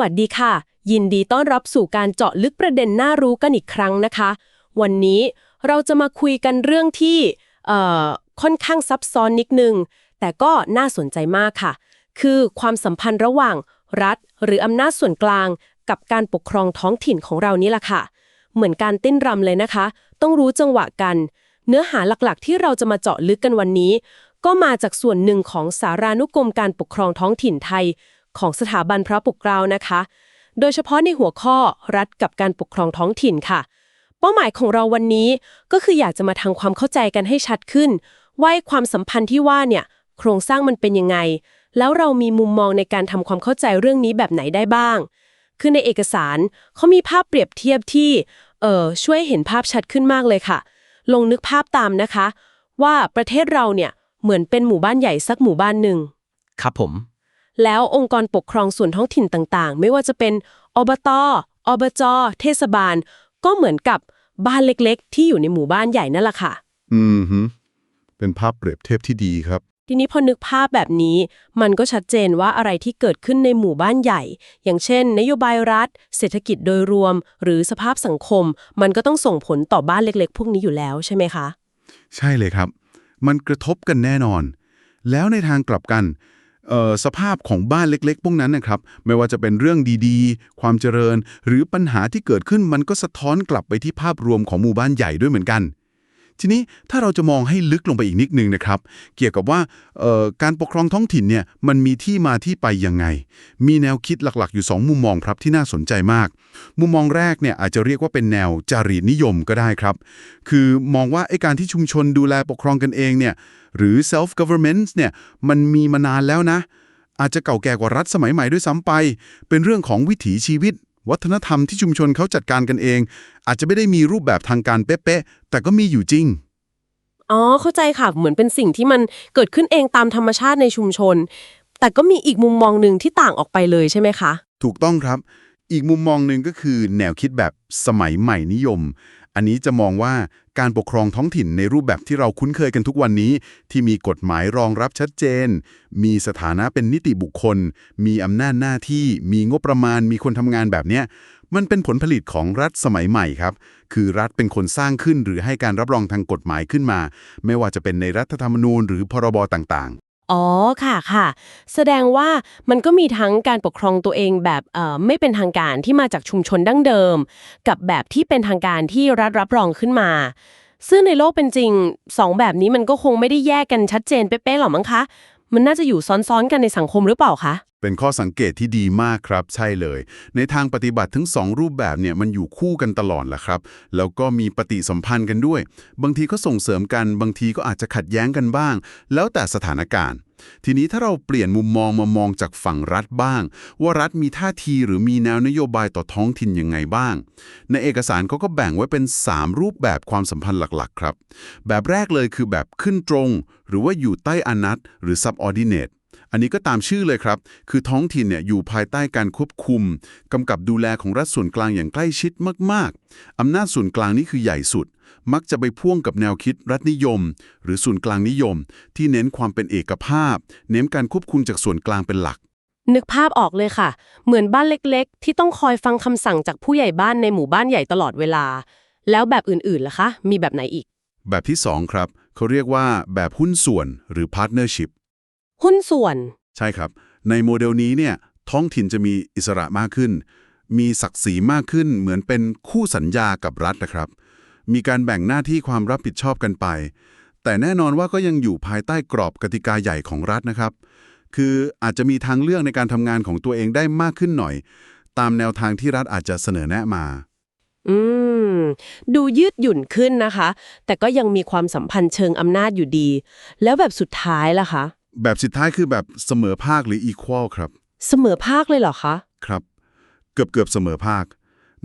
วัสดีค่ะ ยินดีต้อนรับสู่การเจาะลึกประเด็นน่ารู้กันอีกครั้งนะคะ วันนี้เราจะมาคุยกันเรื่องที่เอ่อค่อนข้างซับซ้อนนิดนึง แต่ก็น่าสนใจมากค่ะ คือความสัมพันธ์ระหว่างรัฐ หรืออำนาจส่วนกลาง กับการปกครองท้องถิ่นของเรานี่แหละค่ะ เหมือนการเต้นรำเลยนะคะ ต้องรู้จังหวะกัน เนื้อหาหลักๆ ที่เราจะมาเจาะลึกกันวันนี้ ก็มาจากส่วนหนึ่งของสารานุกรมการปกครองท้องถิ่นไทย ของสถาบันพระปกเกล้านะคะ โดยเฉพาะในหัวข้อรัฐกับการปกครองท้องถิ่นค่ะ เป้าหมายของเราวันนี้ก็คืออยากจะมาทำความเข้าใจกันให้ชัดขึ้น ว่าความสัมพันธ์ที่ว่าเนี่ยโครงสร้างมันเป็นยังไง แล้วเรามีมุมมองในการทำความเข้าใจเรื่องนี้แบบไหนได้บ้าง คือในเอกสารเขามีภาพเปรียบเทียบที่เออช่วยเห็นภาพชัดขึ้นมากเลยค่ะ ลงนึกภาพตามนะคะ ว่าประเทศเราเนี่ยเหมือนเป็นหมู่บ้านใหญ่สักหมู่บ้านหนึ่งครับผม แล้วองค์กรปกครองส่วนท้องถิ่นต่างๆ ไม่ว่าจะเป็นอบต อบจ เทศบาล ก็เหมือนกับบ้านเล็กๆ ที่อยู่ในหมู่บ้านใหญ่นั่นแหละค่ะ อืมฮึเป็นภาพเปรียบเทียบที่ดีครับ ทีนี้พอนึกภาพแบบนี้ มันก็ชัดเจนว่าอะไรที่เกิดขึ้นในหมู่บ้านใหญ่ อย่างเช่น นโยบายรัฐ เศรษฐกิจโดยรวม หรือสภาพสังคม มันก็ต้องส่งผลต่อบ้านเล็กๆ พวกนี้อยู่แล้วใช่ไหมคะ ใช่เลยครับ มันกระทบกันแน่นอน แล้วในทางกลับกันเอ่อ สภาพของบ้านเล็กๆ พวกนั้นนะครับ ไม่ว่าจะเป็นเรื่องดีๆ ความเจริญ หรือปัญหาที่เกิดขึ้นมันก็สะท้อนกลับไปที่ภาพรวมของหมู่บ้านใหญ่ด้วยเหมือนกัน ทีนี้ถ้าเราจะมองให้ลึกลงไปอีกนิดนึงนะครับ เกี่ยวกับว่าการปกครองท้องถิ่นเนี่ยมันมีที่มาที่ไปยังไง มีแนวคิดหลักๆ อยู่ 2 มุมมองครับที่น่าสนใจมาก มุมมองแรกเนี่ยอาจจะเรียกว่าเป็นแนวจารีตนิยมก็ได้ครับ คือมองว่าไอ้การที่ชุมชนดูแลปกครองกันเองเนี่ยหรือ self government เนี่ยมันมีมานานแล้วนะ อาจจะเก่าแก่กว่ารัฐสมัยใหม่ด้วยซ้ำไป เป็นเรื่องของวิถีชีวิต วัฒนธรรมที่ชุมชนเขาจัดการกันเอง อาจจะไม่ได้มีรูปแบบทางการเป๊ะๆแต่ก็มีอยู่จริง อ๋อ เข้าใจค่ะ เหมือนเป็นสิ่งที่มันเกิดขึ้นเองตามธรรมชาติในชุมชน แต่ก็มีอีกมุมมองหนึ่งที่ต่างออกไปเลยใช่ไหมคะ ถูกต้องครับ อีกมุมมองหนึ่งก็คือแนวคิดแบบสมัยใหม่นิยม อันนี้จะมองว่าการปกครองท้องถิ่นในรูปแบบที่เราคุ้นเคยกันทุกวันนี้ ที่มีกฎหมายรองรับชัดเจน มีสถานะเป็นนิติบุคคล มีอำนาจหน้าที่ มีงบประมาณ มีคนทำงานแบบเนี้ยมันเป็นผลผลิตของรัฐสมัยใหม่ครับ คือรัฐเป็นคนสร้างขึ้นหรือให้การรับรองทางกฎหมายขึ้นมา ไม่ว่าจะเป็นในรัฐธรรมนูญหรือพรบต่างๆ อ๋อค่ะค่ะ แสดงว่ามันก็มีทั้งการปกครองตัวเองแบบเอ่อไม่เป็นทางการที่มาจากชุมชนดั้งเดิม กับแบบที่เป็นทางการที่รัฐรับรองขึ้นมา ซึ่งในโลกเป็นจริงสองแบบนี้มันก็คงไม่ได้แยกกันชัดเจนเป๊ะๆหรอกมั้งคะ มันน่าจะอยู่ซ้อนๆกันในสังคมหรือเปล่าคะ เป็นข้อสังเกตที่ดีมากครับ ใช่เลย ในทางปฏิบัติทั้งสองรูปแบบเนี่ยมันอยู่คู่กันตลอดแหละครับ แล้วก็มีปฏิสัมพันธ์กันด้วย บางทีก็ส่งเสริมกัน บางทีก็อาจจะขัดแย้งกันบ้าง แล้วแต่สถานการณ์ ทีนี้ถ้าเราเปลี่ยนมุมมองมามองจากฝั่งรัฐบ้าง ว่ารัฐมีท่าทีหรือมีแนวนโยบายต่อท้องถิ่นยังไงบ้าง ในเอกสารเขาก็แบ่งไว้เป็น 3 รูปแบบความสัมพันธ์หลักๆ ครับ แบบแรกเลยคือแบบขึ้นตรง หรือว่าอยู่ใต้อนัตหรือ subordinate อันนี้ก็ตามชื่อเลยครับ คือท้องถิ่นเนี่ยอยู่ภายใต้การควบคุมกำกับดูแลของรัฐส่วนกลางอย่างใกล้ชิดมาก ๆ อำนาจส่วนกลางนี่คือใหญ่สุด มักจะไปพ่วงกับแนวคิดรัฐนิยม หรือส่วนกลางนิยม ที่เน้นความเป็นเอกภาพ เน้นการควบคุมจากส่วนกลางเป็นหลัก นึกภาพออกเลยค่ะ เหมือนบ้านเล็กๆ ที่ต้องคอยฟังคำสั่งจากผู้ใหญ่บ้านในหมู่บ้านใหญ่ตลอดเวลา แล้วแบบอื่นๆล่ะคะ มีแบบไหนอีก แบบที่ 2 ครับ เขาเรียกว่าแบบหุ้นส่วนหรือ partnership หุ้นส่วน ใช่ครับ ในโมเดลนี้เนี่ยท้องถิ่นจะมีอิสระมากขึ้น มีศักดิ์ศรีมากขึ้น เหมือนเป็นคู่สัญญากับรัฐนะครับ มีการแบ่งหน้าที่ความรับผิดชอบกันไป แต่แน่นอนว่าก็ยังอยู่ภายใต้กรอบกติกาใหญ่ของรัฐนะครับ คืออาจจะมีทางเลือกในการทำงานของตัวเองได้มากขึ้นหน่อย ตามแนวทางที่รัฐอาจจะเสนอแนะมาอืม ดูยืดหยุ่นขึ้นนะคะ แต่ก็ยังมีความสัมพันธ์เชิงอำนาจอยู่ดี แล้วแบบสุดท้ายล่ะคะ แบบสุดท้ายคือแบบเสมอภาคหรือ equal ครับ เสมอภาคเลยเหรอคะ ครับ เกือบเกือบเสมอภาค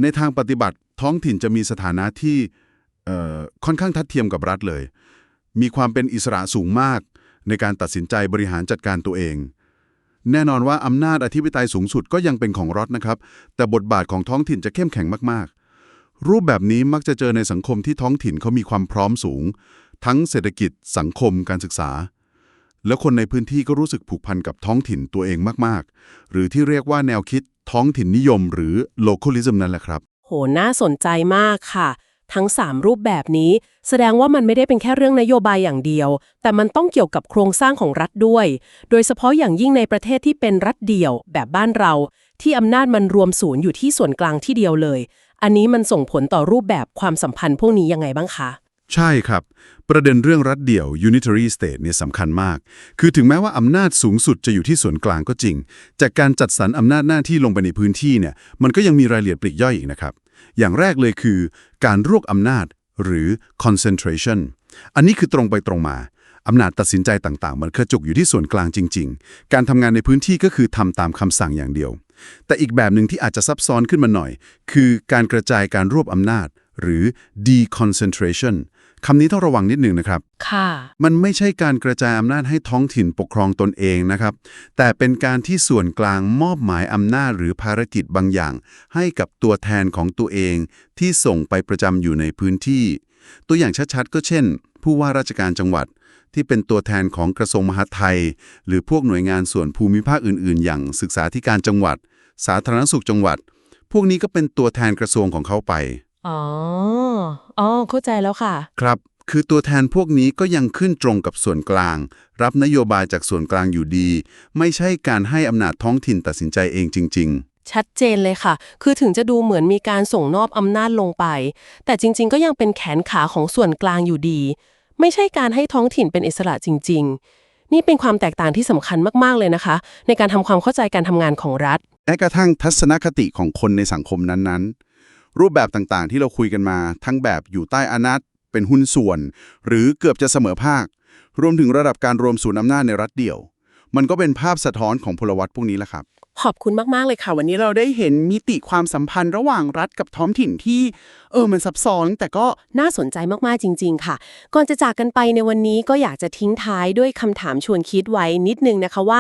ในทางปฏิบัติท้องถิ่นจะมีสถานะที่เอ่อค่อนข้างทัดเทียมกับรัฐเลย มีความเป็นอิสระสูงมาก ในการตัดสินใจบริหารจัดการตัวเอง แน่นอนว่าอำนาจอธิปไตยสูงสุดก็ยังเป็นของรัฐนะครับ แต่บทบาทของท้องถิ่นจะเข้มแข็งมากๆ รูปแบบนี้มักจะเจอในสังคมที่ท้องถิ่นเขามีความพร้อมสูง ทั้งเศรษฐกิจ สังคมการศึกษา แล้วคนในพื้นที่ก็รู้สึกผูกพันกับท้องถิ่นตัวเองมาก ๆ หรือที่เรียกว่าแนวคิดท้องถิ่นนิยม หรือ localism นั่นแหละครับ โห น่าสนใจมากค่ะ ทั้ง 3 รูปแบบนี้ แสดงว่ามันไม่ได้เป็นแค่เรื่องนโยบายอย่างเดียว แต่มันต้องเกี่ยวกับโครงสร้างของรัฐด้วย โดยเฉพาะอย่างยิ่งในประเทศที่เป็นรัฐเดี่ยว แบบบ้านเรา ที่อำนาจมันรวมศูนย์อยู่ที่ส่วนกลางที่เดียวเลย อันนี้มันส่งผลต่อรูปแบบความสัมพันธ์พวกนี้ยังไงบ้างคะ ใช่ครับ ประเด็นเรื่องรัฐเดี่ยว unitary state เนี่ยสำคัญมาก คือถึงแม้ว่าอำนาจสูงสุดจะอยู่ที่ส่วนกลางก็จริง จากการจัดสรรอำนาจหน้าที่ลงไปในพื้นที่เนี่ย มันก็ยังมีรายละเอียดปลีกย่อยอีกนะครับ อย่างแรกเลยคือ การรวบอำนาจหรือ concentration อันนี้คือตรงไปตรงมาอำนาจตัดสินใจต่างๆ มันกระจุกอยู่ที่ส่วนกลางจริง ๆ การทำงานในพื้นที่ก็คือทำตามคำสั่งอย่างเดียว แต่อีกแบบหนึ่งที่อาจจะซับซ้อนขึ้นมาหน่อย คือการกระจายการรวบอำนาจ หรือ deconcentration คำนี้ต้องระวังนิดหนึ่งนะครับ ค่ะ มันไม่ใช่การกระจายอำนาจให้ท้องถิ่นปกครองตนเองนะครับ แต่เป็นการที่ส่วนกลางมอบหมายอำนาจหรือภารกิจบางอย่าง ให้กับตัวแทนของตัวเอง ที่ส่งไปประจำอยู่ในพื้นที่ ตัวอย่างชัดๆ ก็เช่น ผู้ว่าราชการจังหวัด ที่เป็นตัวแทนของกระทรวงมหาดไทย หรือพวกหน่วยงานส่วนภูมิภาคอื่น ๆ อย่างศึกษาธิการจังหวัด สาธารณสุขจังหวัด พวกนี้ก็เป็นตัวแทนกระทรวงของเขาไป อ๋อ อ๋อ เข้าใจแล้วค่ะ ครับ คือตัวแทนพวกนี้ก็ยังขึ้นตรงกับส่วนกลาง รับนโยบายจากส่วนกลางอยู่ดี ไม่ใช่การให้อำนาจท้องถิ่นตัดสินใจเองจริงชัดเจนเลยค่ะ คือถึงจะดูเหมือนมีการส่งนอบอำนาจลงไป แต่จริง ๆ ก็ยังเป็นแขนขาของส่วนกลางอยู่ดี ไม่ใช่การให้ท้องถิ่นเป็นอิสระจริง ๆ นี่เป็นความแตกต่างที่สำคัญมากๆเลยนะคะ ในการทำความเข้าใจการทำงานของรัฐๆแม้กระทั่งทัศนคติของคนในสังคมนั้นๆ รูปแบบต่างๆ ที่เราคุยกันมา ทั้งแบบอยู่ใต้อนัตเป็นหุ้นส่วน หรือเกือบจะเสมอภาค รวมถึงระดับการรวมศูนย์อำนาจในรัฐเดี่ยว มันก็เป็นภาพสะท้อนของพลวัตพวกนี้แหละครับ ขอบคุณมาก ๆ เลยค่ะค่ะวันนี้เราได้เห็นมิติความสัมพันธ์ระหว่างรัฐกับท้องถิ่นที่ เออมันซับซ้อน แต่ก็น่าสนใจมาก ๆ จริง ๆ ค่ะ ก่อนจะจากกันไปในวันนี้ก็อยากจะทิ้งท้ายด้วยคำถามชวนคิดไว้นิดนึงนะคะว่า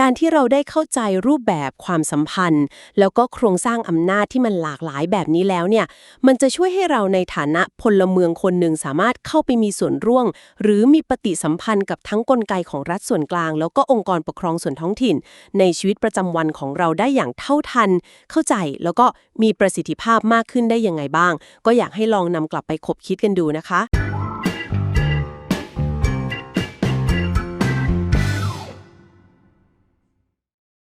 การที่เราได้เข้าใจรูปแบบความสัมพันธ์ แล้วก็โครงสร้างอำนาจที่มันหลากหลายแบบนี้แล้วเนี่ย มันจะช่วยให้เราในฐานะพลเมืองคนหนึ่งสามารถเข้าไปมีส่วนร่วมหรือมีปฏิสัมพันธ์กับทั้งกลไกของรัฐส่วนกลาง แล้วก็องค์กรปกครองส่วนท้องถิ่น ในชีวิตประจำวันของเราได้อย่างเท่าทัน เข้าใจแล้วก็มีประสิทธิภาพมากขึ้นได้ยังไงบ้าง ก็อยากให้ลองนำกลับไปคบคิดกันดูนะคะ